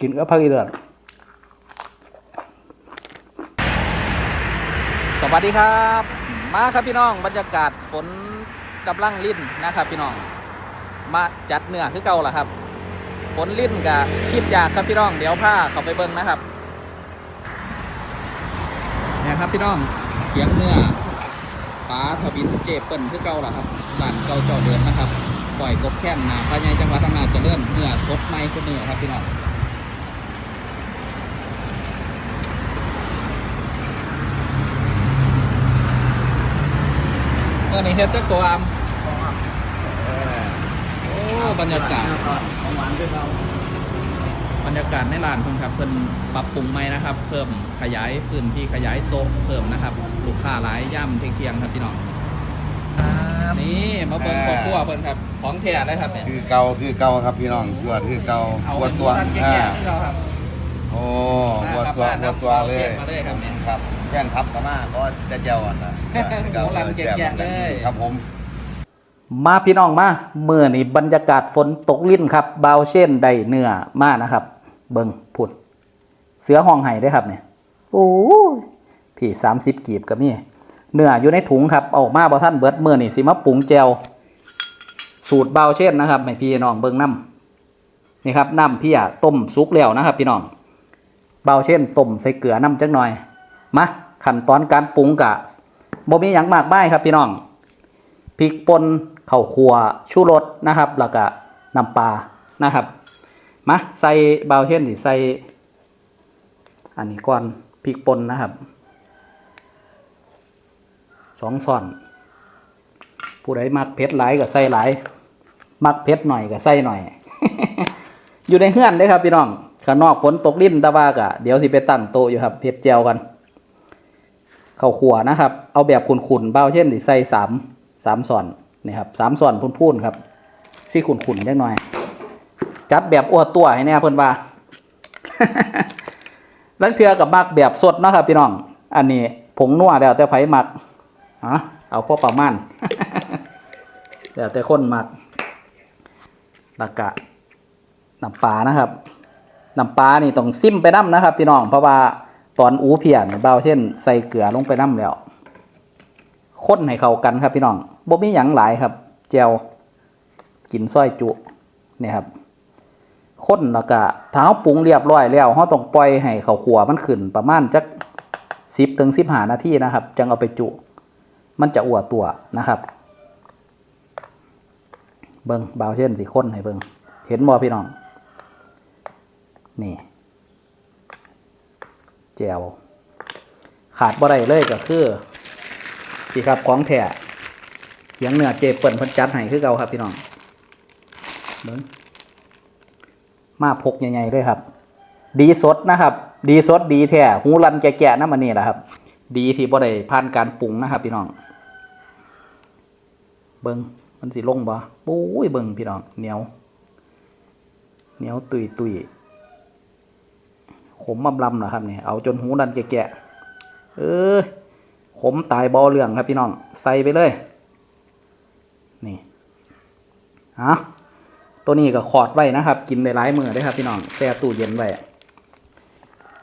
กินก็พักอีเดือนสวัสดีครับ มาครับพี่น้องบรรยากาศฝนกำลังลิ่นนะครับพี่น้อง มาจัดเนื้อคือเก่าล่ะครับ ฝนลิ่นกับคิดอยากครับพี่น้อง เดี๋ยวผ้าเขาไปเบิ้งนะครับเนี่ยครับพี่น้องเขียงเนื้อ ปลาทวินเจเปิลคือเก่าล่ะครับร้านเก่าเจ้าเดิมนนะครับ ปล่อยกบแค้นนาพญายจังหวัดอำนาจะเจริญเนื้อสดใหม่คุณเนื้อครับพี่น้องเมื่อนี้เฮ็ดจักตัวอามโอ้บรรยากาศของหวานด้วยเราบ รรยากาศในร้านเพิ่นครับเพิ่นปรับปรุงใหม่นะครับ เพิ่มขยายพื้นที่ขยายโต๊ะเพิ่มนะครับ ลูกค้าหลายย่ำเที่ยงๆครับพี่น้องนี่มาเบิ่งครอบครัวเพิ่นครับของแท้เลยครับเนี่ยคือเก่าคือเก่าครับพี่น้องตัวคือเก่าเอาวัวตัวอันนี้อ่าแก่ๆที่เราครับโอ้มาวัวครับตัวมาครัวับวตัวเลยเอาเสียงมาเลยครับเนี่ยครับแย่งทับกันมาก็จะเจียวอะนะหมูหลังแกะๆเลยครับผมมาพี่น้องมาเมื่อนี่บรรยากาศฝนตกลิ้นครับเบาวเช่นได้เนื้อมานะครับ เบิงผุดเสือห้องไห้ได้อครับเนี่ยโอ้ยพี่สามสิบกีบกับนี่เนื้ออยู่ในถุงครับเอาออกมาบ่ท่านเบิดเมื่อนี่สิมาปรุงแจวสูตรเบาวเช่นนะครับให้พี่น้องเบิงน้ำนี่ครับน้ำพี่อะต้มสุกแล้วนะครับพี่น้องเบาวเช่นต้มใส่เกลือน้ำจักหน่อยมาขั้นตอนการปรุงกะบ่มีหยังมากมายครับพี่น้องพริกป่นข้าวคั่วชูรสนะครับ แล้วก็น้ำปลานะครับ มาใส่เบาเช่นสิใส่อันนี้ก่อนพริกป่นนะครับสองส่อนผู้ใดมักเผ็ดหลายก็ใส่หลาย มักเผ็ดหน่อยก็ใส่หน่อย อยู่ในเฮือนเด้ครับพี่น้องข้างนอกฝนตกลิ้นตะว่ากะเดี๋ยวสิไปตั้งโต๊ะอยู่ครับเผ็ดเจียวกันข้าวขัวนะครับ เอาแบบขุนๆเบาเช่นสิใส่สามสามส่อนนี่ครับสามส่อนพูนๆครับซี่ขุนๆเล็กน้อย จัดแบบอ้วตัวให้แน่เพิ่นว่าลังเทือกับมักแบบสดนะครับพี่น้อง อันนี้ผงนัวแล้วแต่ไผมักฮะเอาพอประมาณแล้วแต่คนมักล้วก็น้ำปลานะครับน้ำปลานี่ต้องซิมไปน้ำนะครับ พี่น้องเพราะว่าตอนอูเพียนเบาเช่น ใส่เกลือลงไปน้ำแล้วข้นให้เข้ากันครับพี่น้องบ่มีหยังหลายครับแจวกินส้อยจุเนี่ยครับ ข้นแล้วก็ถ้าเราปรุงเรียบร้อยแล้วเราต้องปล่อยให้ข้าวขัวมันขึ้นประมาณจักสิบถึงสิบห้านาทีนะครับ จังเอาไปจุ มันจะอ้วตัวนะครับ เบิงเบาเช่นสิข้นให้เบิงเห็นบ่พี่น้อง นี่แจวขาดบ่ได้เลยก็คือสิครับของแท้เขียงเนื้อเจเปิ่นพันจัดให้คือเก่าครับพี่น้องเบิ้ง มาพกใหญ่ๆเลยครับ ดีสดนะครับ ดีสดดีแท้หูรันแก่ๆน้ำมันนี่แหละครับ ดีที่บ่ได้ผ่านการปรุงนะครับ พี่น้อง เบิ้งมันสิลงบ่ปุ้ยเบิ้งพี่น้องเหนียวเหนียวตุยตุยขมมำลำนะครับเนี่ยเอาจนหูดันแก่ๆเออขมตายบอเรื่องครับพี่น้อง ใส่ไปเลย นี่ฮะ ตัวนี้ก็ขอดไว้นะครับ กินได้หลายมือได้ครับ พี่น้องแช่ตู้เย็นไว้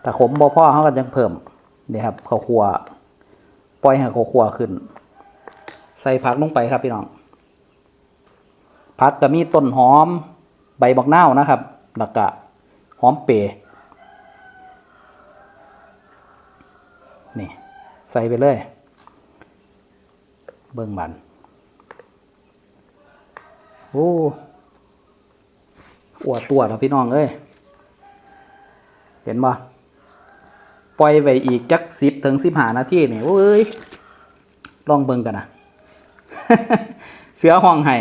แต่ขมบอพ่อเขาก็ยังเพิ่มนี่ครับข้าวคั่วปล่อยให้ข้าวคั่วขึ้น ใส่ผักลงไปครับพี่น้องผักก็มีต้นหอม ใบบักนาวนะครับแล้วก็หอมเปรนี่ ใส่ไปเลย เบิ่งมันโอ้ อวดตัวแล้วพี่น้องเอ้ยเห็นบ่ปล่อยไว้อีกจักสิบถึงสิบหานาทีนี่โอ้ยลองเบิ่งกันนะเสือห้องไห้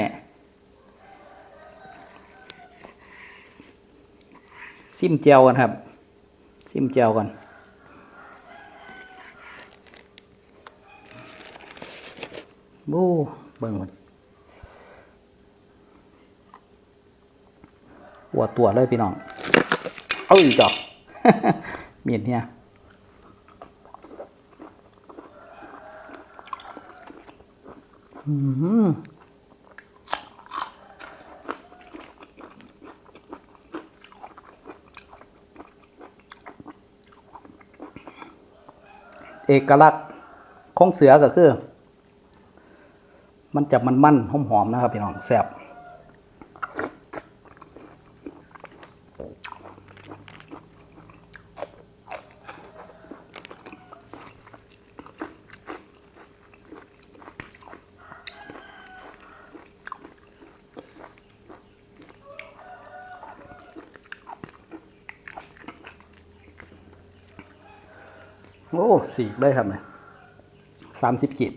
ซิมเจียวกันครับ ซิมเจียวกันบูเบิ่งมัน หัวตัวเลยพี่น้อง เอาอีกดอกมีดเนี่ยเอกลักษณ์ของเสือก็คือ มันจะมันมันหอมๆนะครับพี่น้องแซ่บ โอ้สีกเลยครับเนี่ยสามสิบกีบ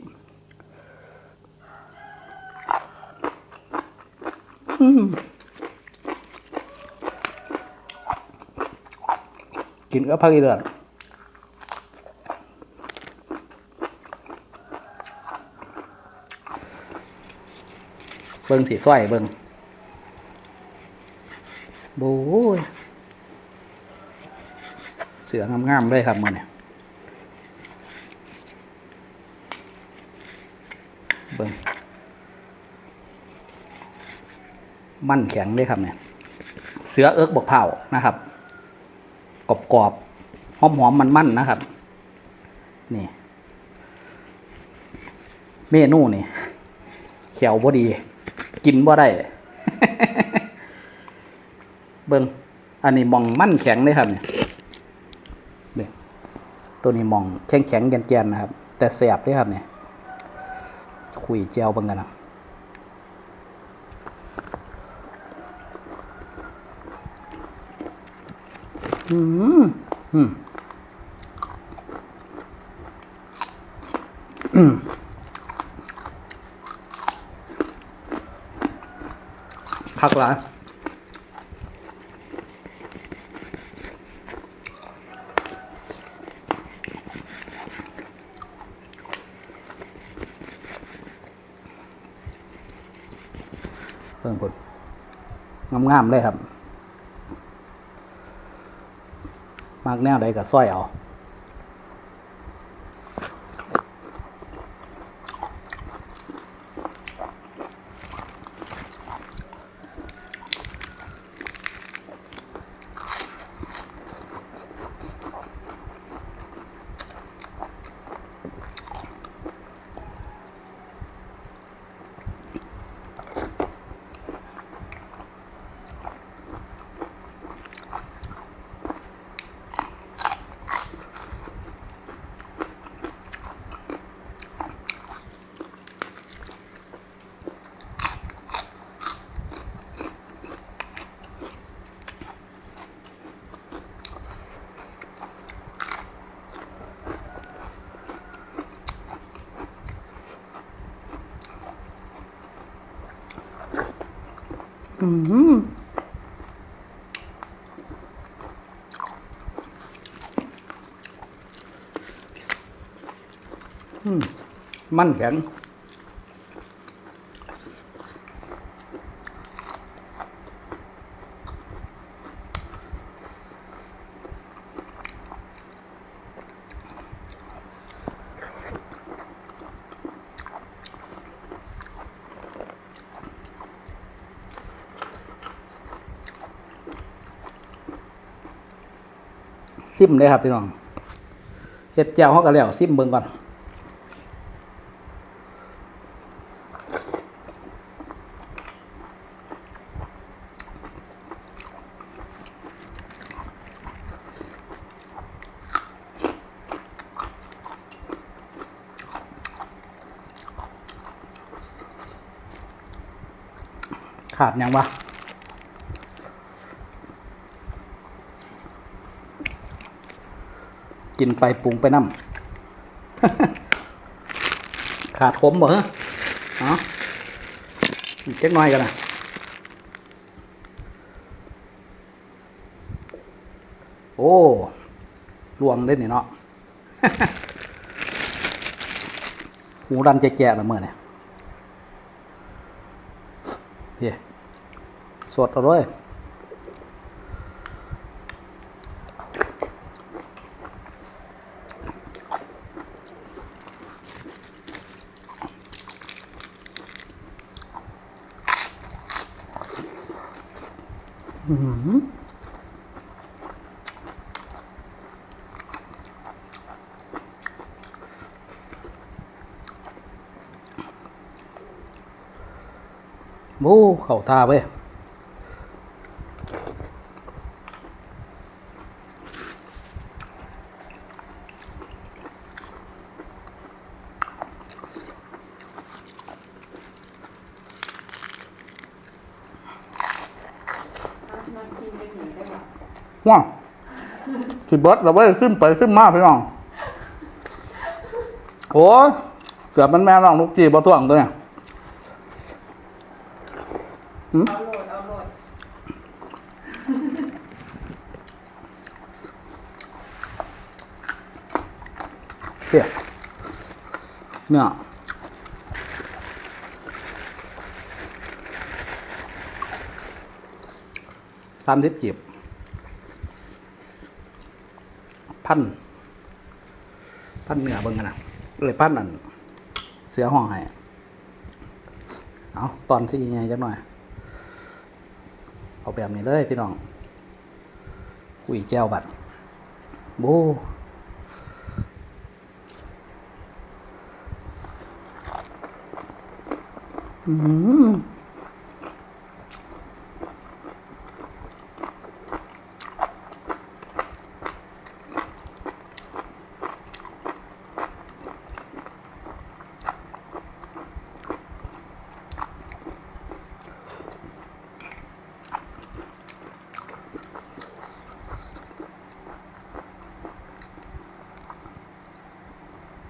กินก็พักอีเดือดเบิ้งสีส้อยเบิ้งโบ้ยเสืองามๆเลยครับมันเนี่ย เบิ่งมั่นแข็งเลยครับเนี่ย เสือเอิกบกเผานะครับ กรอบกรอบหอมหอมมันมันนะครับ นี่ เมนูนี่เขียวบ่ดี กินบ่ได้ เบิ่งอันนี้มองมั่นแข็งเลยครับเนี่ยตัวนี้มองแข็งแข็งแกนๆนะครับ แต่แสบเลยครับเนี่ย คุยเจียวเบังกันนะอืมอืมอืมพักหละเพิ่งผล งามๆเลยครับ มากแนวใดกับสร้อยเอา อืมอืมมันแข็ง ซิมเลยครับพี่น้องเฮ็ดแจ่วเขาก็แล้วซิมเบิ่งก่อนขาดยังวะ กินไปปรุงไปน้ำขาดขมบ่ฮะเนาะอีกเจ๊กน้อยกันนะโอ้ลวงได้นี่เนาะหูรันแก่ๆละเมื่อเนี่ยเดี๋ยวสดเอาเลย Ừ. Bố khẩu thà với ท่เว้ยว้าวสิเบิร์ดเราไปขึ้นไปขึ้นมาพี่น้องโอ้เกือบมันแม่ลองลูกจีบอท่วงตัวเนี่ยเอาโหลดเอาโหลดเสียเนี่ยสามสิบจีบ พันพันเหนือเบิ่งกันนะเลยพันนั่นเสือห้องให้เอาตอนที่ยังไงจักหน่อย เอาแบบนี้เลยพี่น้องคุยแก้วบัตรโบอืม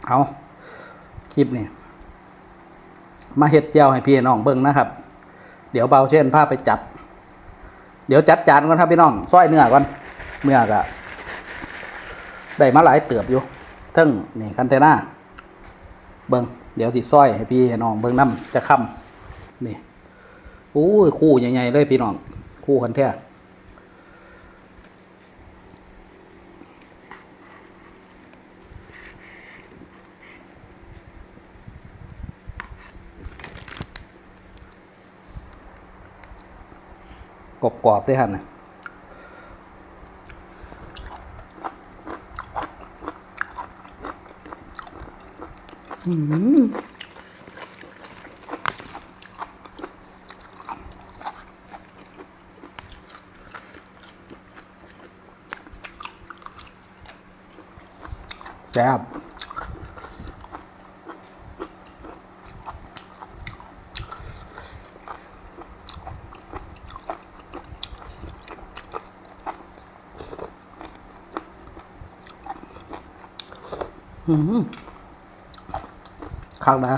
เอาคลิปนี่มาเฮ็ดแจวให้พี่น้องเบิ่งนะครับ เดี๋ยวเบาเช่นพาไปจัด เดี๋ยวจัดจานก่อนครับพี่น้องซอยเนื้อก่อนเมื่อกะได้มาหลายเติบอยู่ทั้งนี่คันเทน่าเบิ่งเดี๋ยวสิซอยให้พี่น้องเบิ่งน้ำจะค่ำนี่อู้คู่ใหญ่ๆเลยพี่น้อง คู่คันแท้ กรอบๆด้วยครับเนี่ยอืมแซ่บ ข้างนะ